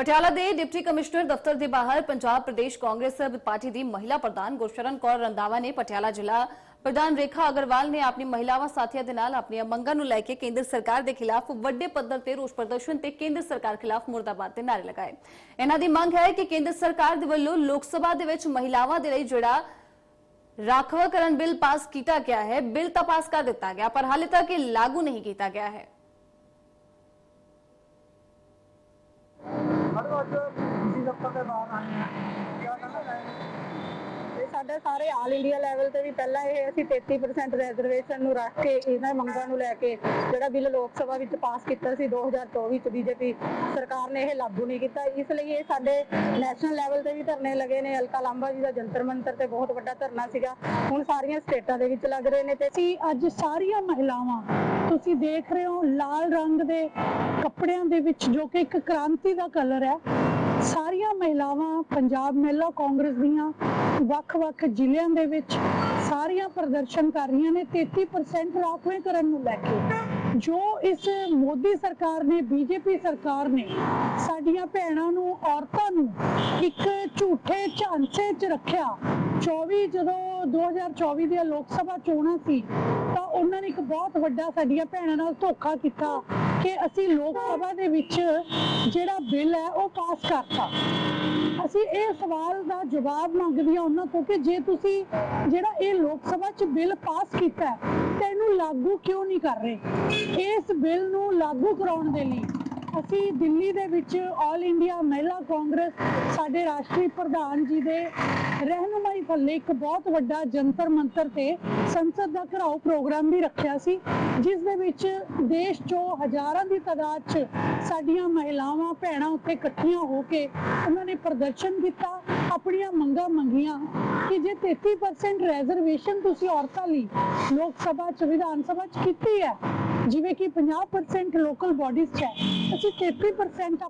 ਪਟਿਆਲਾ ਦੇ deputy commissioner ਦਫ਼ਤਰ ਦੇ ਬਾਹਰ ਪੰਜਾਬ ਪ੍ਰਦੇਸ਼ ਕਾਂਗਰਸ ਪਾਰਟੀ ਦੀ ਮਹਿਲਾ ਪ੍ਰਧਾਨ ਗੁਰਸ਼ਰਨ ਕੌਰ ਰੰਦਾਵਾ ਨੇ ਪਟਿਆਲਾ ਜ਼ਿਲ੍ਹਾ ਪ੍ਰਧਾਨ ਰੇਖਾ ਅਗਰਵਾਲ ਨੇ ਆਪਣੀ ਮਹਿਲਾਵਾਂ ਸਾਥੀਆਂ ਦੇ ਨਾਲ ਆਪਣੀਆਂ ਮੰਗਾਂ ਨੂੰ ਲੈ ਕੇ ਕੇਂਦਰ ਸਰਕਾਰ ਦੇ ਖਿਲਾਫ ਵੱਡੇ ਪੱਧਰ ਤੇ ਰੋਸ ਪ੍ਰਦਰਸ਼ਨ ਤੇ ਕੇਂਦਰ ਸਰਕਾਰ ਖਿਲਾਫ ਮੁਰਦਾਬਾਦ ਦੇ ਨਾਅਰੇ ਲਗਾਏ। ਇਹਨਾਂ ਦੀ ਮੰਗ ਹੈ ਕਿ ਕੇਂਦਰ ਸਰਕਾਰ ਦੇ ਵੱਲੋਂ ਲੋਕ ਸਭਾ ਦੇ ਵਿੱਚ ਮਹਿਲਾਵਾਂ ਦੇ ਲਈ ਜਿਹੜਾ ਰਾਖਵਾਂਕਰਨ ਬਿੱਲ ਪਾਸ ਕੀਤਾ ਗਿਆ ਹੈ, ਬਿੱਲ ਤਾਂ ਪਾਸ ਕਰ ਦਿੱਤਾ ਗਿਆ, ਪਰ ਹਾਲੇ ਤੱਕ ਇਹ ਲਾਗੂ ਨਹੀਂ ਕੀਤਾ ਗਿਆ ਹੈ। ਮੈਡਮ ਅੱਜ ਡੀਸੀ ਦਫ਼ਤਰ ਦੇ ਬਾਹਰ ਆਏ ਹਾਂ ਕੀ ਕਹਿਣਾ ਚਾਹੀਏ ਇਹ ਸਾਡੇ ਸਾਰੇ ਆਲ ਇੰਡੀਆ ਲੈਵਲ ਤੇ ਵੀ ਪਹਿਲਾਂ ਇਹ ਅਸੀਂ 33% ਰਿਜ਼ਰਵੇਸ਼ਨ ਨੂੰ ਰੱਖ ਕੇ ਇਹਨਾਂ ਮੰਗਾਂ ਨੂੰ ਲੈ ਕੇ ਜਿਹੜਾ ਬਿੱਲ ਲੋਕ ਸਭਾ ਵਿੱਚ ਪਾਸ ਕੀਤਾ ਸੀ 2024 ਚ ਬੀਜੇਪੀ ਸਰਕਾਰ ਨੇ ਇਹ ਲਾਗੂ ਨਹੀਂ ਕੀਤਾ। ਇਸ ਲਈ ਇਹ ਸਾਡੇ ਨੈਸ਼ਨਲ ਲੈਵਲ ਤੇ ਵੀ ਧਰਨੇ ਲੱਗੇ ਨੇ। ਅਲਕਾ ਲਾਂਬਾ ਜੀ ਦਾ ਜੰਤਰ ਮੰਤਰ ਤੇ ਬਹੁਤ ਵੱਡਾ ਧਰਨਾ ਸੀਗਾ। ਹੁਣ ਸਾਰੀਆਂ ਸਟੇਟਾਂ ਦੇ ਵਿੱਚ ਲੱਗ ਰਹੇ ਨੇ ਤੇ ਅਸੀਂ ਅੱਜ ਸਾਰੀਆਂ ਮਹਿਲਾਵਾਂ, ਤੁਸੀਂ ਦੇਖ ਰਹੇ ਹੋ ਲਾਲ ਰੰਗ ਦੇ ਕੱਪੜਿਆਂ ਦੇ ਵਿੱਚ ਜੋ ਕਿ ਇੱਕ ਕ੍ਰਾਂਤੀ ਦਾ ਕਲਰ ਹੈ ਸਾਰੀਆਂ ਮਹਿਲਾਵਾਂ, ਪੰਜਾਬ ਮਹਿਲਾ ਕਾਂਗਰਸ ਦੀਆਂ ਵੱਖ-ਵੱਖ ਜ਼ਿਲ੍ਹਿਆਂ ਦੇ ਵਿੱਚ ਸਾਰੀਆਂ ਪ੍ਰਦਰਸ਼ਨ ਕਰ ਰਹੀਆਂ ਨੇ 33% ਰਾਖਵੇਂਕਰਨ ਨੂੰ ਲੈ ਕੇ। ਜੋ ਇਸ ਮੋਦੀ ਸਰਕਾਰ ਨੇ, ਬੀਜੇਪੀ ਸਰਕਾਰ ਨੇ, ਸਾਡੀਆਂ ਭੈਣਾਂ ਨੂੰ, ਔਰਤਾਂ ਨੂੰ ਇੱਕ ਝੂਠੇ ਝਾਂਸੇ 'ਚ ਰੱਖਿਆ। 24 ਜਦੋਂ 2024 ਦੀਆਂ ਲੋਕ ਸਭਾ ਚੋਣਾਂ ਸੀ, ਤਾਂ ਉਹਨਾਂ ਨੇ ਇੱਕ ਬਹੁਤ ਵੱਡਾ ਸਾਡੀਆਂ ਭੈਣਾਂ ਨਾਲ ਧੋਖਾ ਕੀਤਾ। ਕਿ ਅਸੀਂ ਲੋਕ ਸਭਾ ਦੇ ਵਿੱਚ ਜਿਹੜਾ ਬਿੱਲ ਹੈ ਉਹ ਪਾਸ ਕਰਤਾ। ਅਸੀਂ ਇਹ ਸਵਾਲ ਦਾ ਜਵਾਬ ਮੰਗਦੇ ਹਾਂ ਉਹਨਾਂ ਤੋਂ ਕਿ ਜੇ ਤੁਸੀਂ ਜਿਹੜਾ ਇਹ ਲੋਕ ਸਭਾ 'ਚ ਬਿੱਲ ਪਾਸ ਕੀਤਾ ਹੈ, ਤਾਂ ਇਹਨੂੰ ਲਾਗੂ ਕਿਉਂ ਨਹੀਂ ਕਰ ਰਹੇ? ਇਸ ਬਿੱਲ ਨੂੰ ਲਾਗੂ ਕਰਾਉਣ ਦੇ ਲਈ ਅਸੀਂ ਦਿੱਲੀ ਦੇ ਵਿੱਚ ਆਲ ਇੰਡੀਆ ਮਹਿਲਾ ਕਾਂਗਰਸ ਸਾਡੇ ਰਾਸ਼ਟਰੀ ਪ੍ਰਧਾਨ ਜੀ ਦੇ ਰਹਿਨੁਮਾਈ ਥੱਲੇ ਇੱਕ ਬਹੁਤ ਵੱਡਾ ਜੰਤਰ ਮੰਤਰ ਤੇ ਸੰਸਦ ਦਾ ਘਰਾਓ ਪ੍ਰੋਗਰਾਮ ਵੀ ਰੱਖਿਆ ਸੀ, ਜਿਸ ਦੇ ਵਿੱਚ ਦੇਸ਼ 'ਚੋਂ ਹਜ਼ਾਰਾਂ ਦੀ ਤਾਦਾਦ 'ਚ ਸਾਡੀਆਂ ਮਹਿਲਾਵਾਂ, ਭੈਣਾਂ ਉੱਥੇ ਇਕੱਠੀਆਂ ਹੋ ਕੇ ਉਹਨਾਂ ਨੇ ਪ੍ਰਦਰਸ਼ਨ ਕੀਤਾ, ਆਪਣੀਆਂ ਮੰਗਾਂ ਮੰਗੀਆਂ ਕਿ ਜੇ 33% ਰਿਜ਼ਰਵੇਸ਼ਨ ਤੁਸੀਂ ਔਰਤਾਂ ਲਈ ਲੋਕ ਸਭਾ 'ਚ, ਵਿਧਾਨ ਸਭਾ 'ਚ ਕੀਤੀ ਹੈ, ਜਿਵੇਂ ਕਿ 50% ਲੋਕਲ ਬਾਡੀਜ਼ 'ਚ ਹੈ, ਅਸੀਂ 33%